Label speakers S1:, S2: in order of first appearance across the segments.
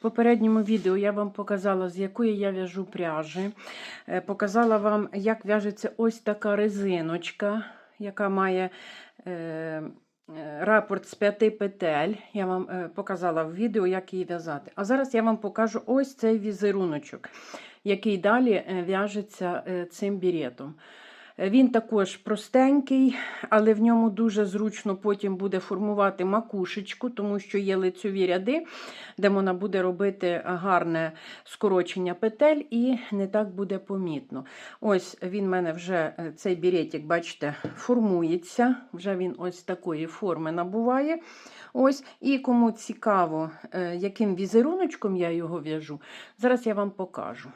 S1: В попередньому відео я вам показала, з якої я в'яжу пряжі. Е, Показала вам, як в'яжеться ось така резиночка, яка має е, е, рапорт з п'яти петель. Я вам показала в відео, як її в'язати. А зараз я вам покажу ось цей візеруночок, який далі в'яжеться цим біретом. Він також простенький, але в ньому дуже зручно потім буде формувати макушечку, тому що є лицьові ряди, де вона буде робити гарне скорочення петель і не так буде помітно. Ось він в мене вже е, цей біретик, бачите, формується. Вже він ось такої форми набуває. Ось, І кому цікаво, е, яким візеруночком я його в'яжу, зараз я вам покажу.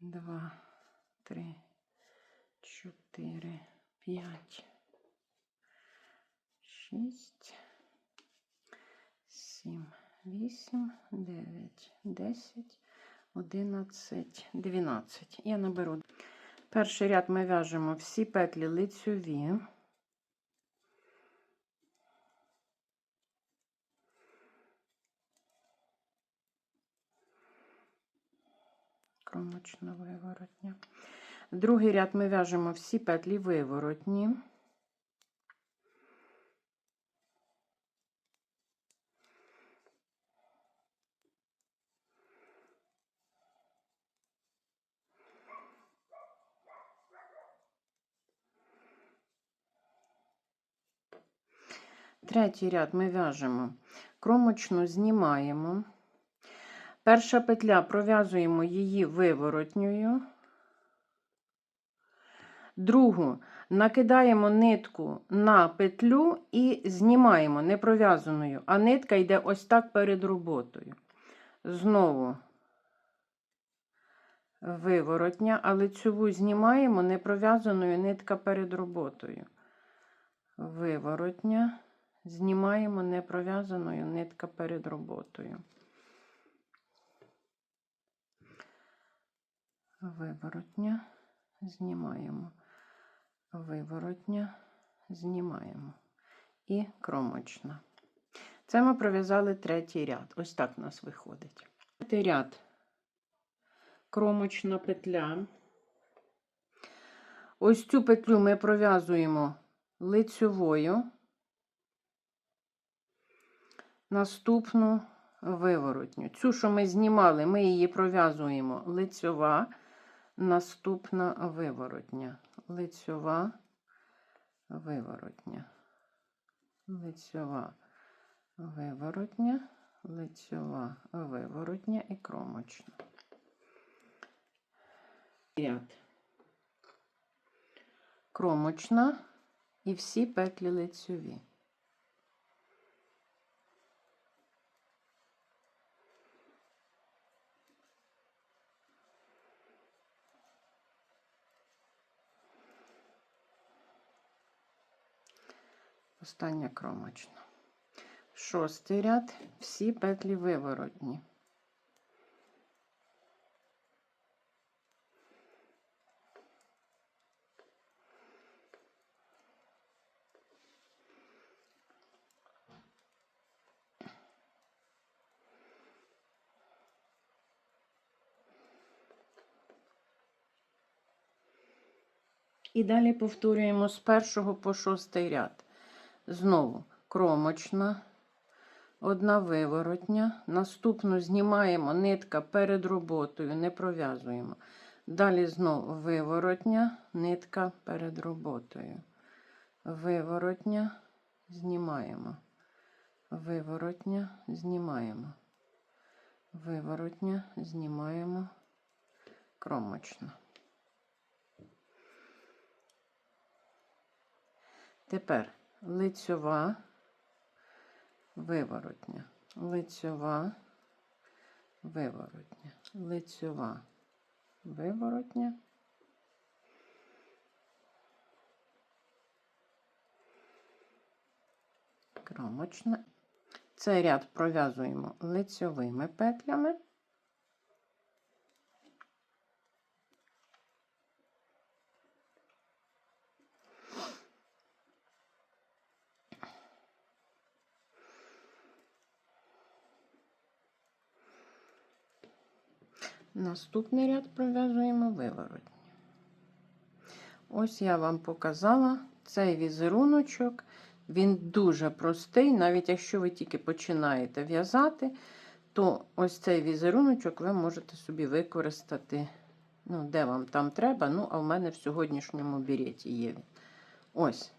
S1: Два, три, чотири, п'ять, шість, сім, вісім, дев'ять, десять, одинадцять, дванадцять. Я наберу. Перший ряд ми в'яжемо всі петлі лицьові. Кромочна виворотня. Другий ряд ми в'яжемо всі петлі виворотні. Третій ряд ми в'яжемо кромочну знімаємо. Перша петля пров'язуємо її виворотньою. Другу накидаємо нитку на петлю і знімаємо не пров'язаною, а нитка йде ось так перед роботою. Знову виворотня, а лицьову знімаємо не пров'язаною нитка перед роботою. Виворотня, знімаємо не пров'язаною нитка перед роботою. Виворотня, знімаємо виворотня, знімаємо і кромочна. Це ми пров'язали третій ряд. Ось так у нас виходить. Третій ряд кромочна петля. Ось цю петлю ми пров'язуємо лицьовою, наступну виворотню. Цю, що ми знімали, ми її пров'язуємо лицьова, наступна виворотня лицьова, виворотня, лицьова, виворотня, лицьова, виворотня і кромочна. Ряд. Кромочна і всі петлі лицьові. Остання кромочна. Шостий ряд, всі петлі виворотні. І далі повторюємо з першого по шостий ряд. Знову кромочна, одна виворотня. Наступну знімаємо нитка перед роботою, не пров'язуємо. Далі знову виворотня, нитка перед роботою. Виворотня, знімаємо. Виворотня, знімаємо. Виворотня, знімаємо. Кромочна. Тепер лицьова, виворотня, лицьова, виворотня, лицьова, виворотня. Кромочна. Цей ряд пров'язуємо лицьовими петлями. Наступний ряд пров'язуємо виворотні. Ось я вам показала цей візеруночок. Він дуже простий, навіть якщо ви тільки починаєте в'язати, то ось цей візеруночок ви можете собі використати, ну, де вам там треба. Ну, а в мене в сьогоднішньому біреті є він. Ось,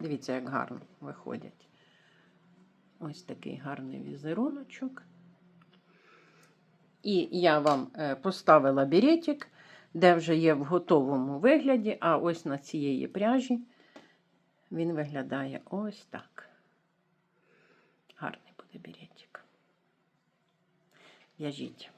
S1: дивіться, як гарно виходять. Ось такий гарний візеруночок. І я вам е, поставила біретик, де вже є в готовому вигляді, а ось на цієї пряжі він виглядає ось так. Гарний буде біретик. В'яжіть.